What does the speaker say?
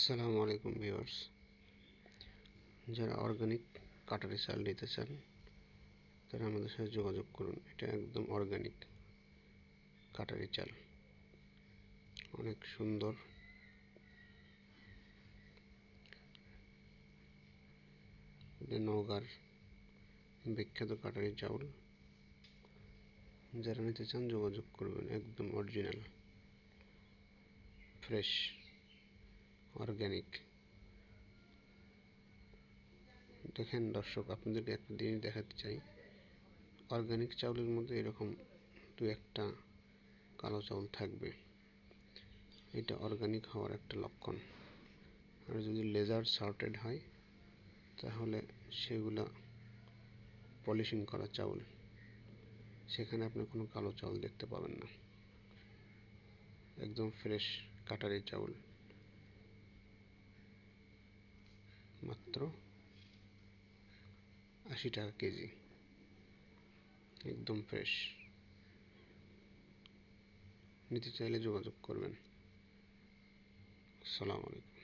আসসালামু আলাইকুম ভিউয়ার্স। যারা অর্গানিক কাটারি চাল নিতে চান, তারা আমাদের সাথে যোগাযোগ করুন। এটা একদম অর্গানিক কাটারি চাল। অনেক সুন্দর। নওগাঁর বিখ্যাত কাটারি চাউল। যারা নিতে চান, যোগাযোগ করবেন। একদম অরিজিনাল, ফ্রেশ। অর্গ্যানিক দেখেন দর্শক, আপনাদেরকে একটা জিনিস দেখাতে চাই। অর্গ্যানিক চাউলের মধ্যে এরকম দু একটা কালো চাউল থাকবে। এটা অর্গানিক হওয়ার একটা লক্ষণ। আর যদি লেজার সর্টেড হয়, তাহলে সেগুলা পলিশিং করা চাউল। সেখানে আপনি কোনো কালো চাউল দেখতে পাবেন না। একদম ফ্রেশ কাটারি চাউল। মাত্র আশি টাকা কেজি। একদম ফ্রেশ নিতে চাইলে যোগাযোগ করবেন। আসসালামু আলাইকুম।